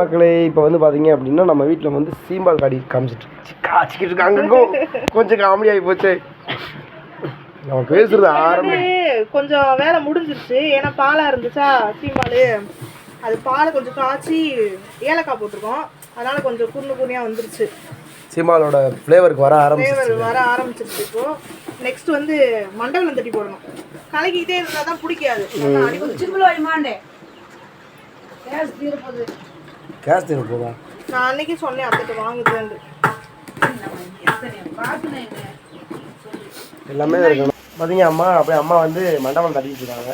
மக்களே இப்போ வந்து பார்த்தீங்க அப்படின்னா நம்ம வீட்டில் வந்து சீம்பால் காடி காமிச்சிட்டு காய்ச்சிக்கிட்டு இருக்காங்க கொஞ்சம் காமெடி ஆகி போச்சு. நம்ம பேசுறது ஆரம்பி கொஞ்சம் வேலை முடிஞ்சிருச்சு. ஏன்னா பாலா இருந்துச்சா சீம்பால்? அது பாலை கொஞ்சம் காய்ச்சி ஏலக்காய் போட்டிருக்கோம். அதனால கொஞ்சம் குருணு குருணியா வந்துருச்சு. சீம்பாலோட ஃப்ளேவருக்கு வர ஆரம்பிச்சு வர ஆரம்பிச்சிருச்சு இப்போ. நெக்ஸ்ட் வந்து மண்டவளம் தட்டி போடணும். கலக்கிக்கிட்டே இருந்தா தான் பிடிக்காது அடி வந்துச்சு. கேஸ் தீர போதா? நான் அன்னைக்கு சொன்னேன் அத்தைட்டு வாங்குதுன்னு எல்லாமே இருக்கணும். பார்த்தீங்க அம்மா அப்படியே அம்மா வந்து மண்டபம் தட்டிட்டு இருக்காங்க.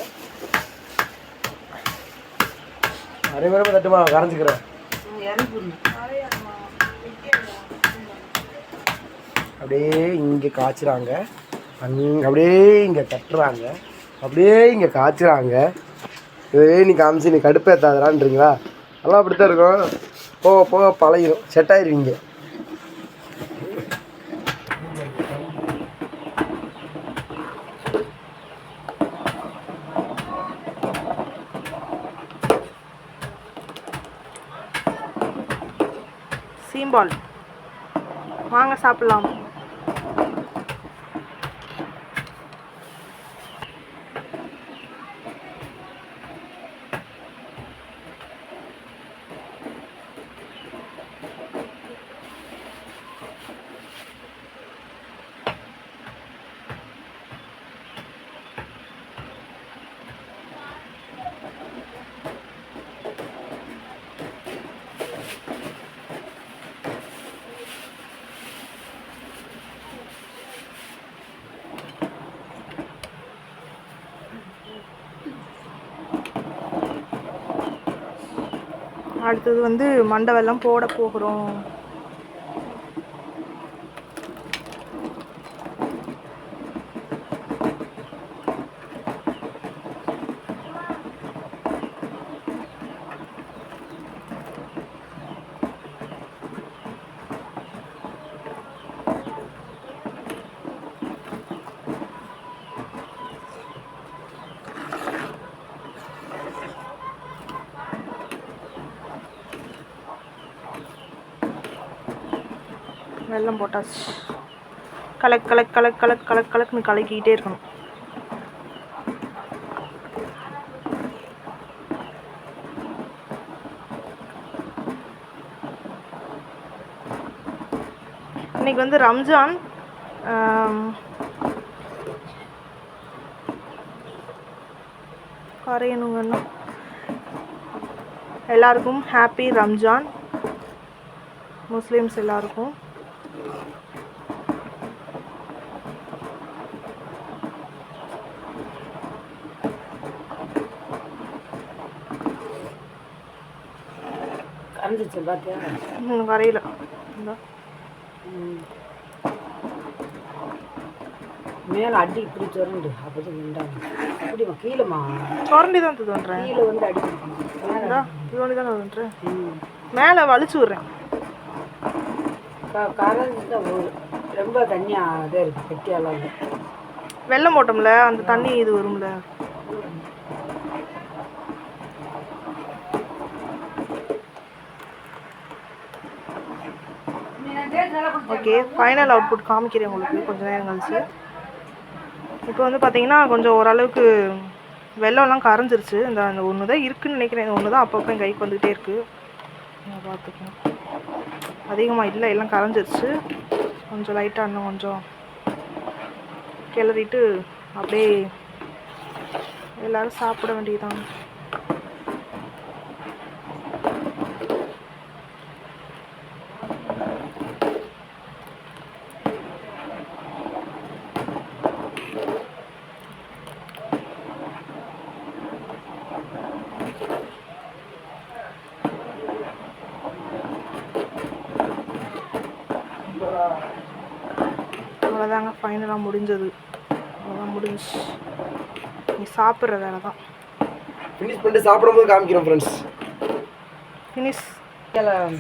அதே மாதிரி தட்டுமா கரைஞ்சிக்கிறேன். அப்படியே இங்கே காய்ச்சுறாங்க. அப்படியே இங்கே தட்டுறாங்க. அப்படியே இங்கே காய்ச்சுறாங்க. இதுவே நீ காமிச்சு நீ கடுப்பேத்தாதரான்றீங்களா எல்லாம் அப்படித்தான் இருக்கும். போக போக பழகிடும் செட் ஆயிருவீங்க. சீம்பால் வாங்க சாப்பிடலாம். அடுத்தது வந்து மண்டபெல்லாம் போட போகிறோம். வெல்லம் போட்டாச்சு கலக் கலக் கலக் கலக் கலக் கலக்குன்னு கலக்கிக்கிட்டே இருக்கணும். இன்னைக்கு வந்து ரம்ஜான் கரையணுங்கன்னா கரையணுங்க எல்லாருக்கும் ஹாப்பி ரம்ஜான். முஸ்லீம்ஸ் எல்லாருக்கும். கரைஞ்சிச்சு பார்த்தியா கரையில இந்தா. மேலே அடி இப்படி சுரண்டு அப்போதான் நின்றாங்க. அப்படிமா கீழேம்மா சுரண்டி தான் தோன்றேன். கீழே வந்து அடி சுரண்டி தான் தோன்றேன். ம். மேலே வலிச்சு விட்றேன். க- கரைஞ்சி தான் வரும். ரொம்ப தண்ணியாக இதே இருக்குது கெட்டியாலாம் இல்லை. வெள்ளம் போட்டோம்ல அந்த தண்ணி இது வரும்ல. ஓகே ஃபைனல் அவுட்புட் காமிக்கிறேன் உங்களுக்கு கொஞ்சம் நேரம் கழிச்சு. இப்போ வந்து பார்த்தீங்கன்னா கொஞ்சம் ஓரளவுக்கு வெள்ளம்லாம் கரைஞ்சிருச்சு. இந்த அந்த ஒன்று தான் இருக்குன்னு நினைக்கிறேன். இந்த ஒன்று தான் அப்பப்போ என் கைக்கு வந்துக்கிட்டே இருக்குது பார்த்துக்கணும் அதிகமாக இல்லை எல்லாம் கரைஞ்சிருச்சு. கொஞ்சம் லைட்டாக இன்னும் கொஞ்சம் கிளறிட்டு அப்படியே எல்லோரும் சாப்பிட வேண்டியதுதான். அவ்வளோதாங்க ஃபைனலாக முடிஞ்சது. அவ்வளோதான் முடிஞ்சுச்சு. நீ சாப்பிட்ற வேலை தான். ஃபினிஷ் பண்ணிட்டு சாப்பிடும்போது காமிக்கிறோம் ஃப்ரெண்ட்ஸ் ஃபினிஷ் சாயங்காலம்.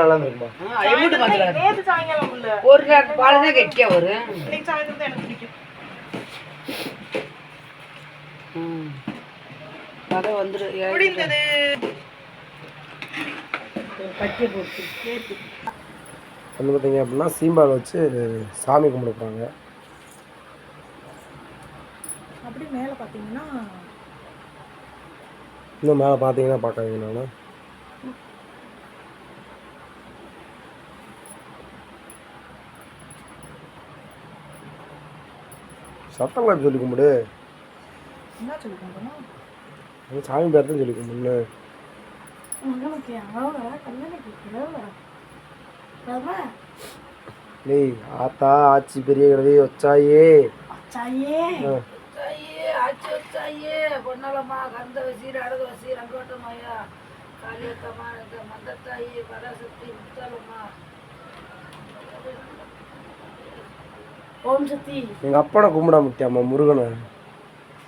நல்லா இருக்குமா ஒரு நேரம் பால் தான் கெட்டியாக வரும் அதை வந்துடும் பச்சை. போட்டு வந்து பார்த்தீங்க அப்படின்னா சீம்பால் வச்சு சாமி கும்பிட போகிறாங்க அப்படி மேலே பார்த்தீங்கன்னா? இன்னும் மேலே பார்த்தீங்கன்னா பார்க்காதீங்க நான். சத்தம் காட்டு சொல்லி கும்பிடு? என்ன சொல்லி கும்பிடணும்? அந்த சாமி பேர் தான் சொல்லி கும்பிடு டேய் ஆத்தா ஆச்சி பெரிய கிழவி வச்சாயே சாயே ஆ. சாயே ஆச்சு சாயே பொன்னலம்மா கந்த வசீர் அடகு வசீர் அங்கோட்டமாயா காளியத்தம்மா மந்தத்தாயி பராசக்தி முத்தாலம்மா. ஓம் சக்தி. எங்க அப்பனை கும்பிட முட்டியாம்மா முருகனை.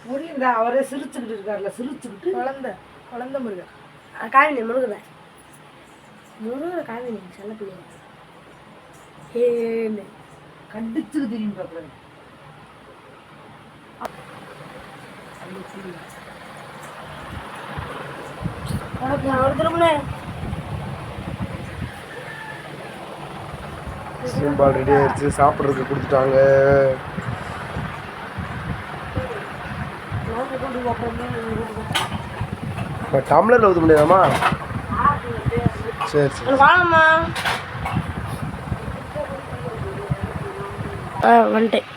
முடியுதா அவரே சிரிச்சுக்கிட்டு இருக்காருல்ல சிரிச்சுக்கிட்டு. குழந்த குழந்த முருகன். காவினி முருகனை. முருகனை காவினி செல்ல பிள்ளைங்க ஏன்னு கண்டிச்சுக்கு திரும்பி பார்க்குறேன் உனக்கு சீம்பால் ரெடி ஆயிடுச்சு. சாப்பிட்றதுக்கு கொடுத்துட்டாங்க. டம்ளரில் ஊற்ற முடியாதாம்மா? சரி சரி. வாங்கம்மா. ஆ வந்துட்டேன்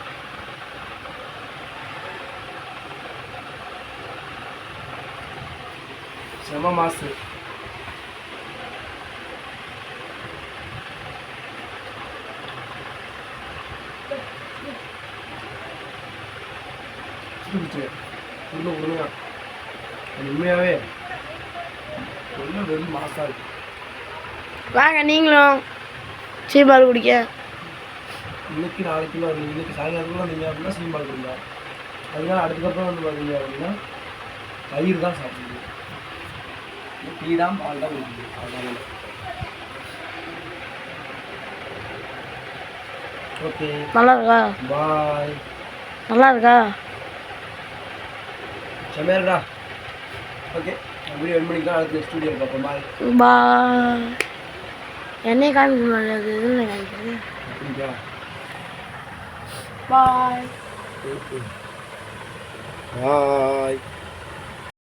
செம மாசு. உள்ள உண்மையா உண்மையாவே உள்ள வெறும் மாசா இருக்கு. வாங்க நீங்களும் சீபால் குடிக்க. இன்னைக்கு நாளைக்குள்ள வந்து இன்னைக்கு சாயங்காலத்துக்குள்ள வந்தீங்க அப்படின்னா சீம்பால் கொடுங்க. அதுதான் அதுக்கப்புறம் வந்து பார்த்தீங்க அப்படின்னா தயிர் தான் சாப்பிடுங்க டீ தான் பால் தான் அவ்வளோதான் ஓகே. நல்லா இருக்கா? பாய். நல்லா இருக்கா? செம்மையா இருக்கா ஓகே வீடியோ என் பண்ணிக்கலாம். அடுத்து ஸ்டூடியோ பார்ப்போம். பாய். பா என்னைய காமிக்க மாட்டேங்குது இதுன்னு காமிக்கிறது? அப்படிங்களா? பாய் பாய்